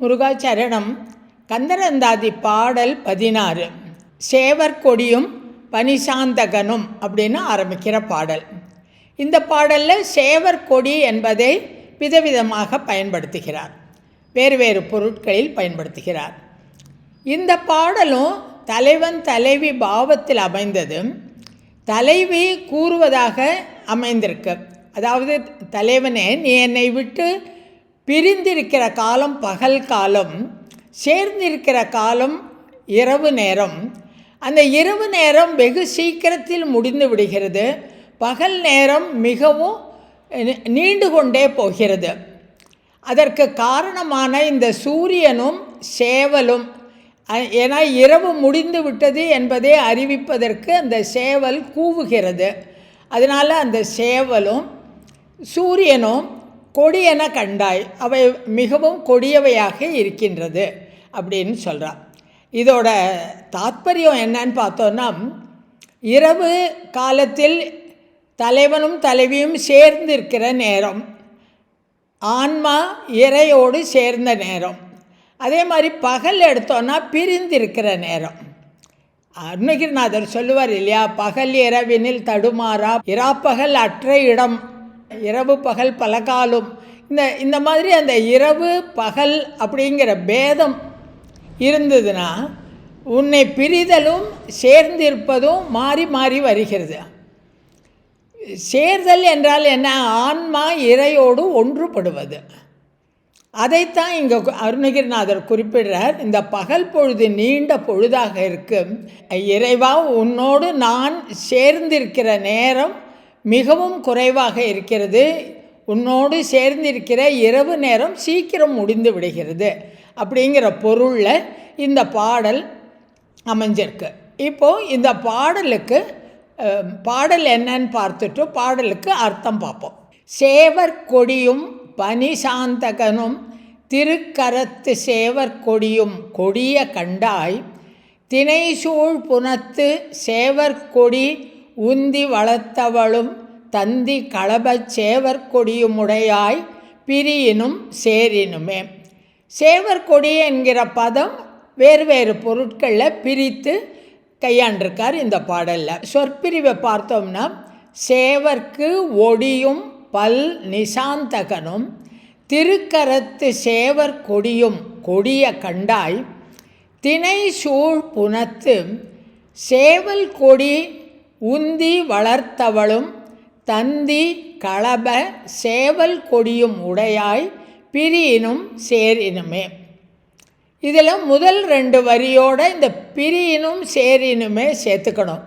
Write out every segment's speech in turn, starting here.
முருகாச்சரணம் கந்தரந்தாதி பாடல் பதினாறு. சேவர்கொடியும் பனிசாந்தகனும் அப்படின்னு ஆரம்பிக்கிற பாடல். இந்த பாடலில் சேவர்கொடி என்பதை விதவிதமாக பயன்படுத்துகிறார். வேறு வேறு பொருட்களில் பயன்படுத்துகிறார். இந்த பாடலும் தலைவன் தலைவி பாவத்தில் அமைந்தது. தலைவி கூறுவதாக அமைந்திருக்கு. அதாவது தலைவனே நீ என்னை விட்டு பிரிந்திருக்கிற காலம் பகல் காலம் சேர்ந்திருக்கிற காலம் இரவு நேரம். அந்த இரவு நேரம் வெகு சீக்கிரத்தில் முடிந்து விடுகிறது. பகல் நேரம் மிகவும் நீண்டு கொண்டே போகிறது. அதற்கு காரணமான இந்த சூரியனும் சேவலும். ஏன்னா இரவு முடிந்து விட்டது என்பதை அறிவிப்பதற்கு அந்த சேவல் கூவுகிறது. அதனால் அந்த சேவலும் சூரியனும் கொடியென கண்டாய் அவை மிகவும் கொடியவையாக இருக்கின்றது அப்படின்னு சொல்கிறான் இதோட தாத்பரியம் என்னன்னு பார்த்தோன்னா இரவு காலத்தில் தலைவனும் தலைவியும் சேர்ந்து இருக்கிற நேரம் ஆன்மா இறையோடு சேர்ந்த நேரம். அதே மாதிரி பகல் எடுத்தோன்னா பிரிந்திருக்கிற நேரம். அருணகிரிநாதர் சொல்லுவார் இல்லையா பகல் இரவினில் தடுமாறா இராப்பகல் அற்ற இடம். இரவு பகல் பலகாலும். இந்த இந்த மாதிரி அந்த இரவு பகல் அப்படிங்கிற பேதம் இருந்ததுன்னா உன்னை பிரிதலும் சேர்ந்திருப்பதும் மாறி மாறி வருகிறது. சேர்தல் என்றால் என்ன? ஆன்மா இறையோடு ஒன்றுபடுவது. அதைத்தான் இங்கே அருணகிரிநாதர் குறிப்பிடுறார். இந்த பகல் பொழுது நீண்ட பொழுதாக இருக்கும். இறைவா உன்னோடு நான் சேர்ந்திருக்கிற நேரம் மிகவும் குறைவாக இருக்கிறது. உன்னோடு சேர்ந்திருக்கிற இரவு நேரம் சீக்கிரம் முடிந்து விடுகிறது. அப்படிங்கிற பொருளில் இந்த பாடல் அமைஞ்சிருக்கு. இப்போது இந்த பாடலுக்கு பாடல் என்னன்னு பார்த்துட்டு பாடலுக்கு அர்த்தம் பார்ப்போம். சேவர் கொடியும் பனிசாந்தகனும் திருக்கரத்து சேவர் கொடியும் கொடிய கண்டாய் தினைசூழ் புனத்து சேவர் கொடி உந்தி வளர்த்தவளும் தந்தி களபச் சேவர்கொடியும் உடையாய் பிரியினும் சேரினுமே. சேவர்கொடி என்கிற பதம் வேறு வேறு பொருட்களில் பிரித்து கையாண்டிருக்கார் இந்த பாடலில். சொற்பிரிவை பார்த்தோம்னா சேவர்க்கு ஒடியும் பல் நிசாந்தகனும் திருக்கரத்து சேவர் கொடியும் கொடிய கண்டாய் தினை சூழ் புனத்து சேவல் கொடி உந்தி வளர்த்தவளும் தந்தி களப சேவல் கொடியும் உடையாய் பிரியினும் சேரினுமே. இதில் முதல் ரெண்டு வரியோட இந்த பிரியினும் சேரினுமே சேர்த்துக்கணும்.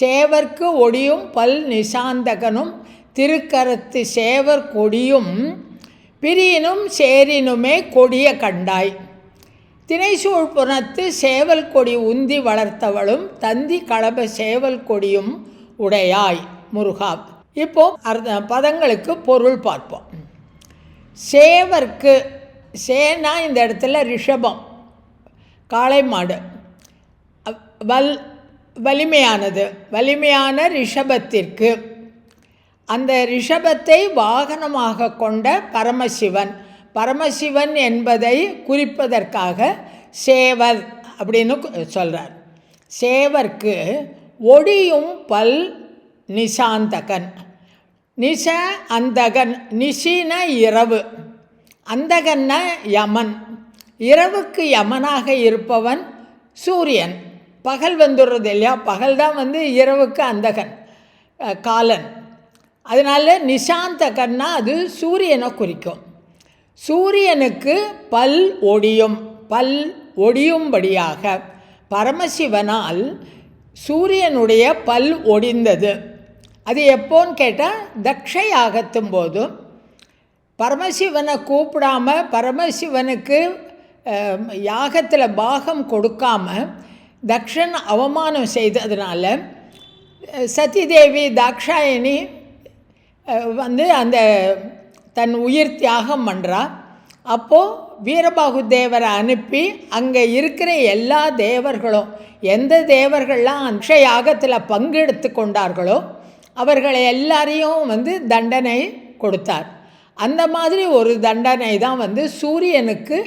சேவர்க்கு ஒடியும் பல் நிசாந்தகனும் திருக்கரத்து சேவர் கொடியும் பிரியினும் சேரினுமே கொடிய கண்டாய். தினைசூழ் புனத்து சேவல் கொடி உந்தி வளர்த்தவளும் தந்தி களப சேவல் கொடியும் உடையாய். முருகா. இப்போ அர்த்த பதங்களுக்கு பொருள் பார்ப்போம். சேவர்க்கு சேனா இந்த இடத்துல ரிஷபம் காளை மாடு. வல் வலிமையானது வலிமையான ரிஷபத்திற்கு. அந்த ரிஷபத்தை வாகனமாக கொண்ட பரமசிவன் பரமசிவன் என்பதை குறிப்பதற்காக சேவர் அப்படின்னு சொல்கிறார் சேவர்க்கு ஒடியும் பல் நிசாந்தகன். நிச அந்தகன் நிசின இரவு. அந்தகன்ன யமன். இரவுக்கு யமனாக இருப்பவன் சூரியன். பகல் வந்துடுறது இல்லையா? பகல் தான் வந்து இரவுக்கு அந்தகன் காலன். அதனால் நிசாந்தகன்னா அது சூரியனை குறிக்கும். சூரியனுக்கு பல் ஒடியும். பல் ஒடியும்படியாக பரமசிவனால் சூரியனுடைய பல் ஒடிந்தது. அது எப்போன்னு கேட்டால் தக்ஷை யாகத்தும் போதும். பரமசிவனை கூப்பிடாம பரமசிவனுக்கு யாகத்தில் பாகம் கொடுக்காம தக்ஷன் அவமானம் செய்ததுனால சதிதேவி தாக்ஷாயணி வந்து அந்த தன் உயிர் தியாகம் பண்ணுறா அப்போது வீரபாகு தேவரை அனுப்பி அங்கே இருக்கிற எல்லா தேவர்களும் எந்த தேவர்கள்லாம் அக்ஷயாகத்தில் பங்கெடுத்து கொண்டார்களோ அவர்களை எல்லாரையும் வந்து தண்டனை கொடுத்தார். அந்த மாதிரி ஒரு தண்டனை தான் வந்து சூரியனுக்கு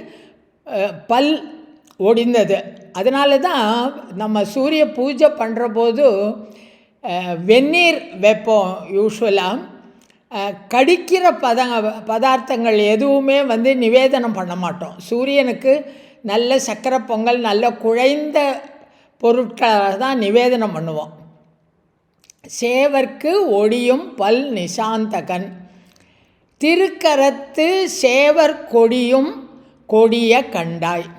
பல் ஒடிந்தது. அதனால தான் நம்ம சூரிய பூஜை பண்ணுற போது வெந்நீர் வைப்போம் யூஸ்வலாக கடிக்கிற பத பதார்த்தங்கள் எதுவுமே வந்து நிவேதனம் பண்ண மாட்டோம். சூரியனுக்கு நல்ல சக்கரை பொங்கல் நல்ல குழைந்த பொருட்களாக தான் நிவேதனம் பண்ணுவோம். சேவர்க்கு ஒடியும் பல் நிசாந்தகன். திருக்கரத்து சேவர் கொடியும் கொடிய கண்டாய்.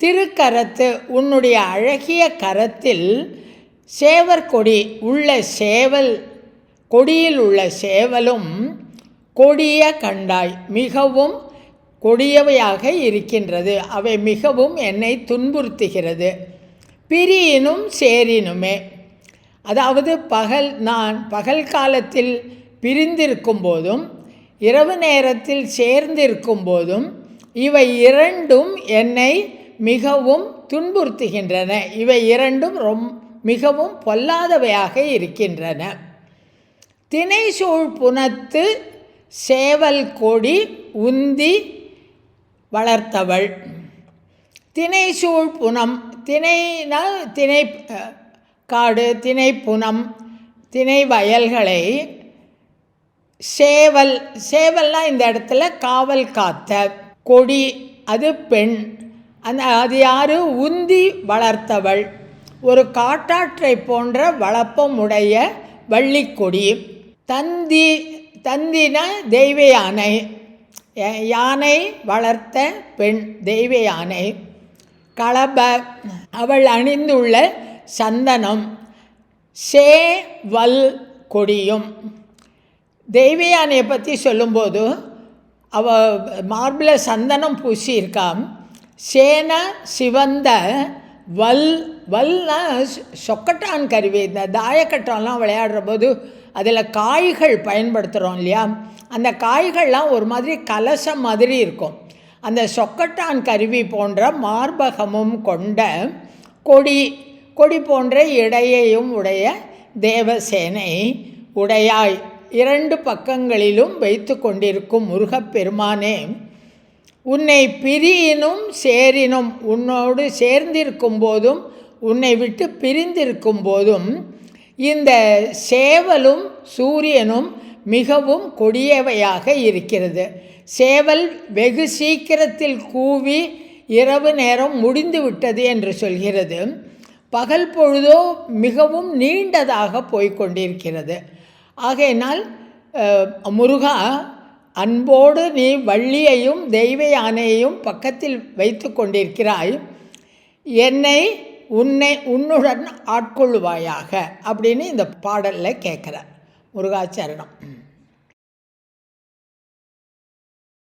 திருக்கரத்து உன்னுடைய அழகிய கரத்தில் சேவர் கொடி உள்ள சேவல் கொடியில் உள்ள சேவலும் கொடிய கண்டாய் மிகவும் கொடியவையாக இருக்கின்றது. அவை மிகவும் என்னை துன்புறுத்துகிறது. பிரியினும் சேரினுமே. அதாவது பகல் நான் பகல் காலத்தில் பிரிந்திருக்கும் போதும் இரவு நேரத்தில் சேர்ந்திருக்கும் போதும் இவை இரண்டும் என்னை மிகவும் துன்புறுத்துகின்றன. இவை இரண்டும் ரொம் மிகவும் பொல்லாதவையாக இருக்கின்றன. தினைசூழ் புனத்து சேவல் கொடி உந்தி வளர்த்தவள். தினைசூழ் புனம் தினைனால் திணை காடு திணை புனம் திணை வயல்களை சேவல் சேவல்னால் இந்த இடத்துல காவல் காத்த கொடி அது பெண் அந்த அது யார்? உந்தி வளர்த்தவள். ஒரு காட்டாற்றை போன்ற வளப்பமுடைய வள்ளிக்கொடி. தந்தி தந்தின தெய்வ யானை. ய- யானை வளர்த்த பெண் தெய்வ யானை. களப அவள் அணிந்துள்ள சந்தனம். சே வல் கொடியும். தெய்வ யானையை பற்றி சொல்லும்போது அவ மார்பில் சந்தனம் பூசியிருக்காம். சேன சிவந்த வல் வல்னா சொ- சொக்கட்டான் கருவி. இந்த தாயக்கட்டம்லாம் விளையாடுற போது அதில் காய்கள் பயன்படுத்துகிறோம் இல்லையா? அந்த காய்கள்லாம் ஒரு மாதிரி கலசம் மாதிரி இருக்கும். அந்த சொக்கட்டான் கருவி போன்ற மார்பகமும் கொண்ட கொடி கொடி போன்ற இடையையும் உடைய தேவசேனை உடையாய். இரண்டு பக்கங்களிலும் வைத்து கொண்டிருக்கும் முருகப்பெருமானே உன்னை பிரியினும் சேரினும் உன்னோடு சேர்ந்திருக்கும் போதும் உன்னை விட்டு பிரிந்திருக்கும் போதும் இந்த சேவலும் சூரியனும் மிகவும் கொடியவையாக இருக்கிறது. சேவல் வெகு சீக்கிரத்தில் கூவி இரவு நேரம் முடிந்துவிட்டது என்று சொல்கிறது. பகல் பொழுதோ மிகவும் நீண்டதாக போய்க்கொண்டிருக்கிறது ஆகையினால் முருகா அன்போடு நீ வள்ளியையும் தெய்வ யானையையும் பக்கத்தில் வைத்து கொண்டிருக்கிறாய். என்னை உன்னை உன்னுடன் ஆட்கொள்வாயாக அப்படின்னு இந்த பாடலில் கேட்குற முருகாச்சரணம்.